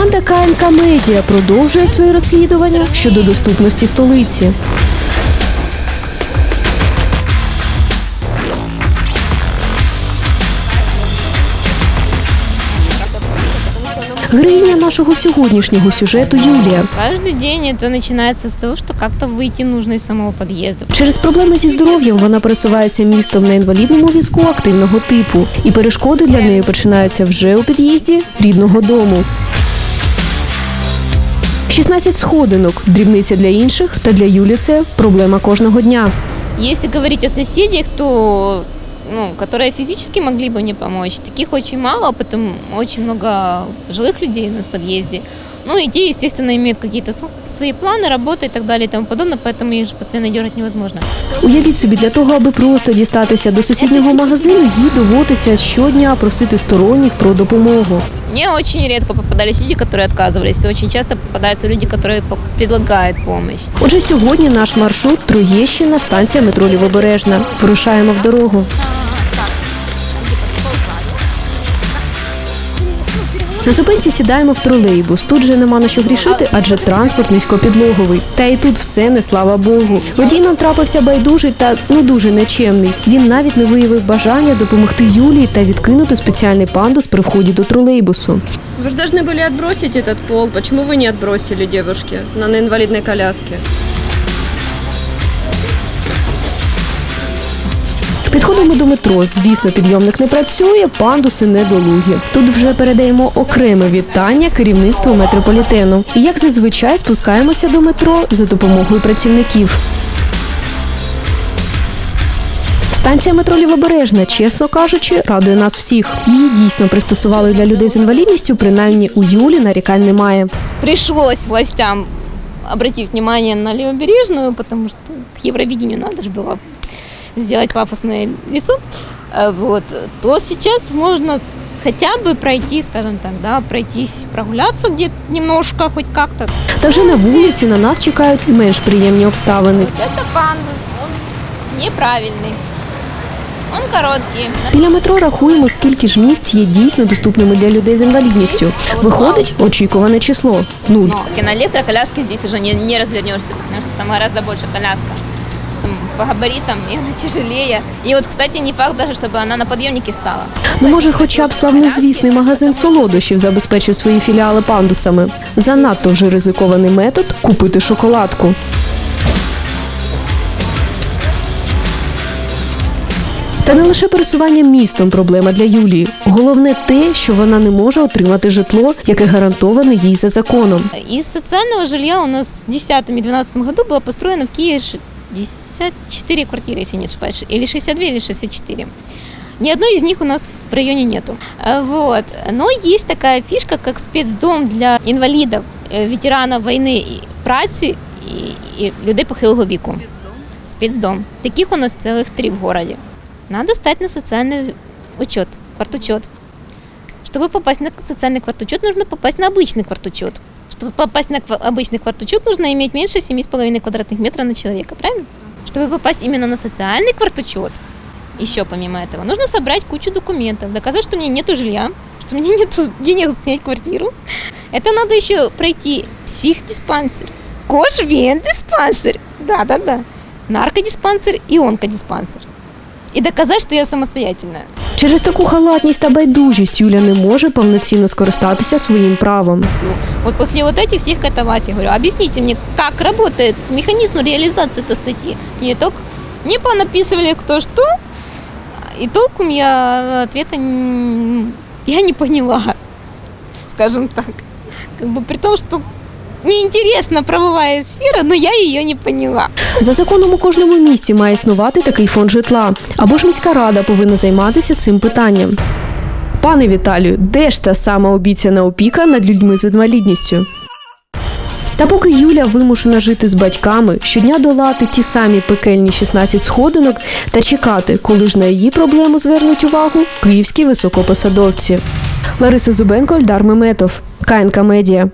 Команда КНК Медіа продовжує своє розслідування щодо доступності столиці. Героїня нашого сьогоднішнього сюжету Юлія Каждый день это начинается с того, что как-то выйти нужно из самого подъезда. Через проблеми зі здоров'ям вона пересувається містом на інвалідному візку активного типу, і перешкоди для неї починаються вже у під'їзді рідного дому. 16 сходинок дрібниця для інших, та для Юлі це проблема кожного дня. Если говорить о соседях, то ну, которые физически могли бы мне помочь, таких очень мало, потом очень много жилых людей у нас в подъезде. Ну и те, естественно, имеют какие-то св- свои планы, работы и так далее и тому подобное, поэтому их же постоянно дергать невозможно. Уявіть собі, для того, аби просто дістатися до сусіднього магазину, їй доводиться щодня просити сторонніх про допомогу. Мне очень редко попадались люди, которые отказывались, и очень часто попадаются люди, которые по- предлагают помощь. Отже, сьогодні наш маршрут Троєщина, станція метро Лівобережна. Вирушаємо в дорогу. На зупинці сідаємо в тролейбус. Тут же нема на що грішити, адже транспорт низькопідлоговий. Та і тут все не слава Богу. Водій нам трапився байдужий та ну дуже нечемний. Він навіть не виявив бажання допомогти Юлії та відкинути спеціальний пандус при вході до тролейбусу. Вы же должны были отбросить этот пол. Почему вы не отбросили девушке на на инвалидной коляске? Підходимо до метро. Звісно, підйомник не працює, пандуси недолугі. Тут вже передаємо окреме вітання керівництву метрополітену. Як зазвичай спускаємося до метро за допомогою працівників. Станція метро Лівобережна, чесно кажучи, радує нас всіх. Її дійсно пристосували для людей з інвалідністю, принаймні у Юлі нарікань немає. Пришлось властям обратить внимание на левобережную, потому что к Евровидению надо же сделать пафосное лицо. Э, Вот. То сейчас можно хотя бы пройти, скажем так, да, пройтись, прогуляться где-то немножко, хоть как-то. Та вже на вулиці на нас чекають менш приємні обставини. Вот это пандус, он неправильный. Он короткий. Біля метро рахуємо, скільки ж місць є дійсно доступними для людей з інвалідністю. Виходить очікуване число нуль. Но на электроколяске здесь уже не, не развернешься, потому что там гораздо больше коляска. Там по габаритам и она тяжелее. И вот, кстати, не факт даже, чтобы она на подъемнике стала. Ну, може, хоча б славнозвісний магазин солодощів забезпечив свої філіали пандусами. Занадто вже ризикований метод купити шоколадку. Та не лише пересування містом проблема для Юлії. Головне те, що вона не може отримати житло, яке гарантоване їй за законом. Из социального жилья у нас в 2010-2012 году было построено в Киеве 64 квартиры, если не ошибаюсь, или 62, или 64. Ни одной из них у нас в районе нету. А, Вот. Но есть такая фишка, как спецдом для инвалидов, э, ветеранов войны и праці і, і людей похилого віку. Спецдом. Таких у нас целых три в городе. Надо стать на социальный учет, квартучет. Чтобы попасть на социальный квартучет, нужно попасть на обычный квартучет. Чтобы попасть на обычный квартучет, нужно иметь меньше 7,5 квадратных метров на человека, правильно? Чтобы попасть именно на социальный квартучет, еще помимо этого, нужно собрать кучу документов, доказать, что у меня нету жилья, что у меня нет денег снять квартиру. Это надо еще пройти психдиспансер, кожвен-диспансер, да-да-да, наркодиспансер и онкодиспансер. И доказать, что я самостоятельная. Через таку халатність та байдужість Юля не може повноцінно скористатися своїм правом. Вот после вот этих всех катавасий, говорю, объясните мне, как работает механизм реализации этой статьи. Мне только мне понаписывали кто что, и толком я ответа н- я не поняла, скажем так. Как бы при том, что мне интересна правовая сфера, но я ее не поняла. За законом у кожному місті має існувати такий фонд житла. Або ж міська рада повинна займатися цим питанням. Пане Віталію, де ж та сама обіцяна опіка над людьми з інвалідністю? Та поки Юля вимушена жити з батьками, щодня долати ті самі пекельні 16 сходинок та чекати, коли ж на її проблему звернуть увагу київські високопосадовці. Лариса Зубенко, Альдар Меметов, КНК Медіа.